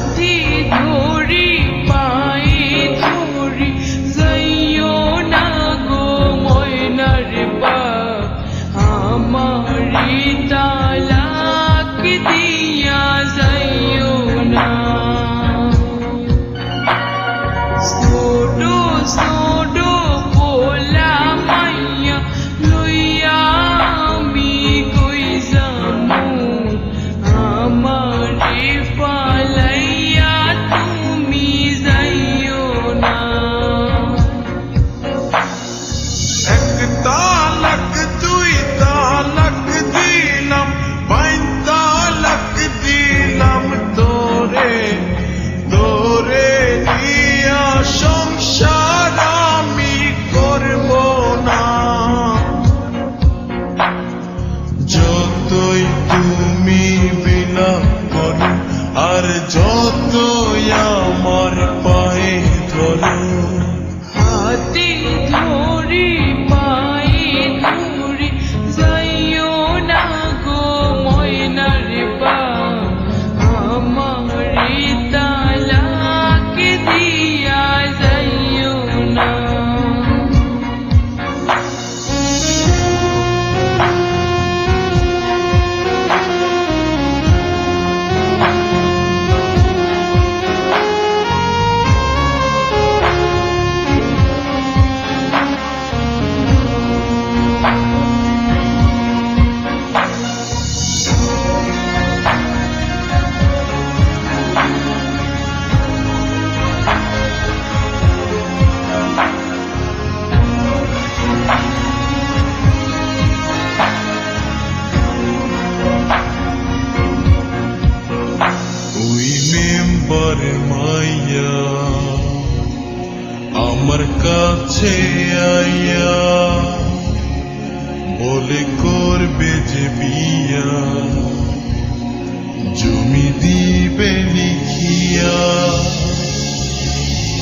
হাতে ধরি পায়ে ধরি যাইও না গো আমার তালাক দিয়া আমার কাছে আয়া। বলে করবে যে বিয়া জমি দিবে লিখিয়া।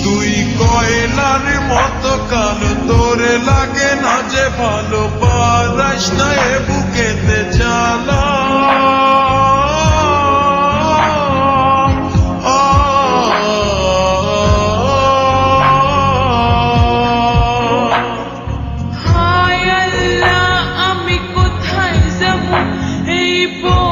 তুই কয়লার মতো কাল, তোরে লাগে না যে ভালো বুকে people.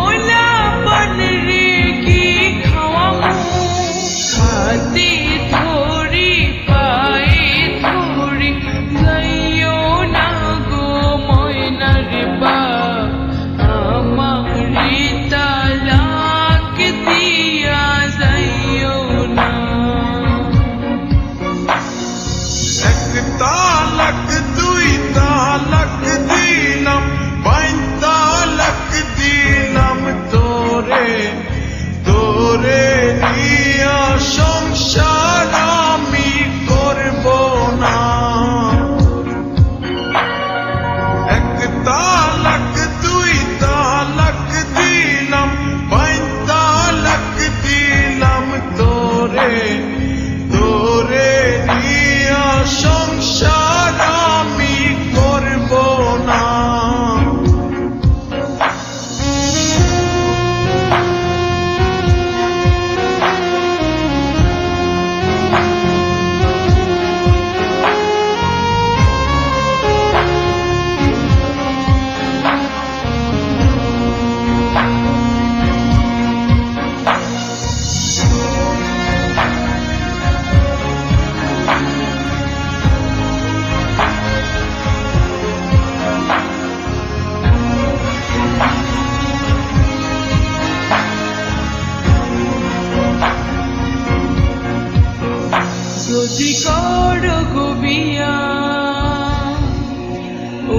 বড় গবিয়া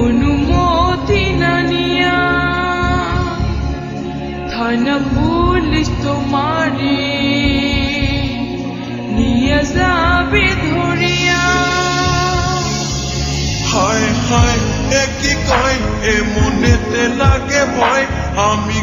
অনুমতি নানিয়া থানা পুলিশ তোমারে নিয়ে যাবে ধরিয়া। হায় হায় কি কয়? এ মনেতে লাগে ভয়। আমি